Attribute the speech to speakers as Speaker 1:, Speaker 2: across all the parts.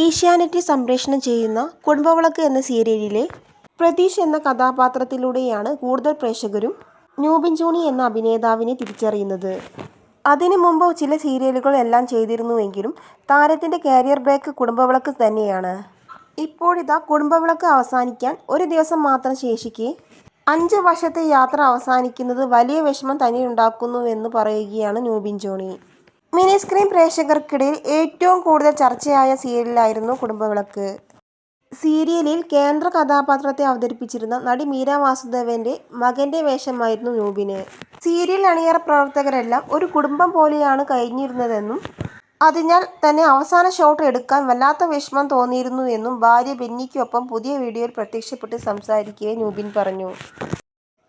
Speaker 1: ഏഷ്യാനെറ്റിൽ സംപ്രേഷണം ചെയ്യുന്ന കുടുംബവിളക്ക് എന്ന സീരിയലിലെ പ്രതീഷ് എന്ന കഥാപാത്രത്തിലൂടെയാണ് കൂടുതൽ പ്രേക്ഷകരും ന്യൂബിൻ ജോണി എന്ന അഭിനേതാവിനെ തിരിച്ചറിയുന്നത്. അതിനു മുമ്പ് ചില സീരിയലുകൾ എല്ലാം ചെയ്തിരുന്നുവെങ്കിലും താരത്തിന്റെ കരിയർ ബ്രേക്ക് കുടുംബവിളക്ക് തന്നെയാണ്. ഇപ്പോഴിതാ കുടുംബവിളക്ക് അവസാനിക്കാൻ ഒരു ദിവസം മാത്രം ശേഷിക്കെ അഞ്ച് വർഷത്തെ യാത്ര അവസാനിക്കുന്നത് വലിയ വിഷമം തന്നെയുണ്ടാക്കുന്നുവെന്ന് പറയുകയാണ് ന്യൂബിൻ ജോണി. മിനിസ്ക്രീൻ പ്രേക്ഷകർക്കിടയിൽ ഏറ്റവും കൂടുതൽ ചർച്ചയായ സീരിയലായിരുന്നു കുടുംബവിളക്ക്. സീരിയലിൽ കേന്ദ്ര കഥാപാത്രത്തെ അവതരിപ്പിച്ചിരുന്ന നടി മീര വാസുദേവന്റെ മകന്റെ വേഷമായിരുന്നു നൂബിന് സീരിയൽ അണിയറ പ്രവർത്തകരെല്ലാം ഒരു കുടുംബം പോലെയാണ് കഴിഞ്ഞിരുന്നതെന്നും അതിനാൽ തന്നെ അവസാന ഷോട്ട് എടുക്കാൻ വല്ലാത്ത വിഷമം തോന്നിയിരുന്നുവെന്നും ഭാര്യ ബെന്നിക്കൊപ്പം പുതിയ വീഡിയോയിൽ പ്രത്യക്ഷപ്പെട്ട് സംസാരിക്കവെ നൂബിൻ പറഞ്ഞു.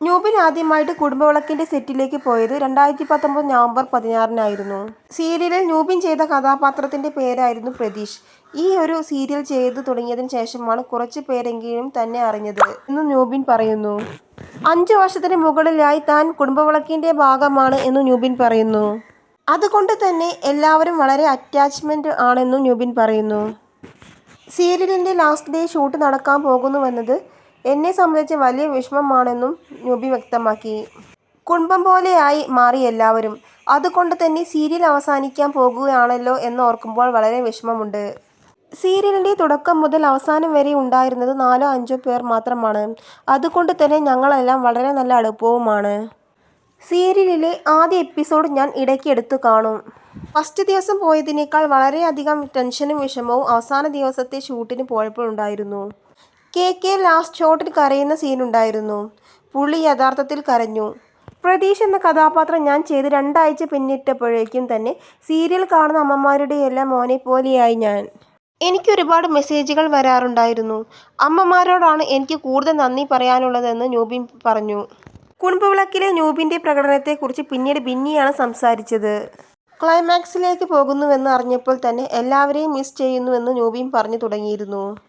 Speaker 1: ന്യൂബിൻ ആദ്യമായിട്ട് കുടുംബവിളക്കിന്റെ സെറ്റിലേക്ക് പോയത് രണ്ടായിരത്തി പത്തൊമ്പത് നവംബർ പതിനാറിനായിരുന്നു. സീരിയലിൽ ന്യൂബിൻ ചെയ്ത കഥാപാത്രത്തിന്റെ പേരായിരുന്നു പ്രതീഷ്. ഈ ഒരു സീരിയൽ ചെയ്തു തുടങ്ങിയതിന് ശേഷമാണ് കുറച്ച് പേരെങ്കിലും തന്നെ അറിഞ്ഞത് എന്ന് ന്യൂബിൻ പറയുന്നു. അഞ്ചു വർഷത്തിന് മുകളിലായി താൻ കുടുംബവിളക്കിന്റെ ഭാഗമാണ് എന്ന് ന്യൂബിൻ പറയുന്നു. അതുകൊണ്ട് തന്നെ എല്ലാവരും വളരെ അറ്റാച്ച്മെന്റ് ആണെന്നും ന്യൂബിൻ പറയുന്നു. സീരിയലിന്റെ ലാസ്റ്റ് ഡേ ഷൂട്ട് നടക്കാൻ പോകുന്നുവെന്നത് എന്നെ സംബന്ധിച്ച് വലിയ വിഷമമാണെന്നും ന്യൂബി വ്യക്തമാക്കി. കുടുംബം പോലെയായി മാറി എല്ലാവരും. അതുകൊണ്ട് തന്നെ സീരിയൽ അവസാനിക്കാൻ പോകുകയാണല്ലോ എന്നോർക്കുമ്പോൾ വളരെ വിഷമമുണ്ട്. സീരിയലിന്റെ തുടക്കം മുതൽ അവസാനം വരെ ഉണ്ടായിരുന്നത് നാലോ അഞ്ചോ പേർ മാത്രമാണ്. അതുകൊണ്ട് തന്നെ ഞങ്ങളെല്ലാം വളരെ നല്ല അടുപ്പവുമാണ്. സീരിയലിലെ ആദ്യ എപ്പിസോഡ് ഞാൻ ഇടയ്ക്ക് എടുത്തു കാണും. ഫസ്റ്റ് ദിവസം പോയതിനേക്കാൾ വളരെയധികം ടെൻഷനും വിഷമവും അവസാന ദിവസത്തെ ഷൂട്ടിന് പോയപ്പോൾ ഉണ്ടായിരുന്നു. കെ ലാസ്റ്റ് ഷോട്ടിൽ കരയുന്ന സീനുണ്ടായിരുന്നു. പുള്ളി യഥാർത്ഥത്തിൽ കരഞ്ഞു. പ്രതീഷ് എന്ന കഥാപാത്രം ഞാൻ ചെയ്ത് രണ്ടാഴ്ച പിന്നിട്ടപ്പോഴേക്കും തന്നെ സീരിയൽ കാണുന്ന അമ്മമാരുടെയെല്ലാം മോനെപ്പോലെയായി ഞാൻ. എനിക്ക് ഒരുപാട് മെസ്സേജുകൾ വരാറുണ്ടായിരുന്നു. അമ്മമാരോടാണ് എനിക്ക് കൂടുതൽ നന്ദി പറയാനുള്ളതെന്ന് ന്യൂബിൻ പറഞ്ഞു. കുടുംബവിളക്കിലെ ന്യൂബിന്റെ പ്രകടനത്തെക്കുറിച്ച് പിന്നീട് ബിന്നിയാണ് സംസാരിച്ചത്. ക്ലൈമാക്സിലേക്ക് പോകുന്നുവെന്ന് അറിഞ്ഞപ്പോൾ തന്നെ എല്ലാവരെയും മിസ് ചെയ്യുന്നുവെന്ന് ന്യൂബിൻ പറഞ്ഞു തുടങ്ങിയിരുന്നു.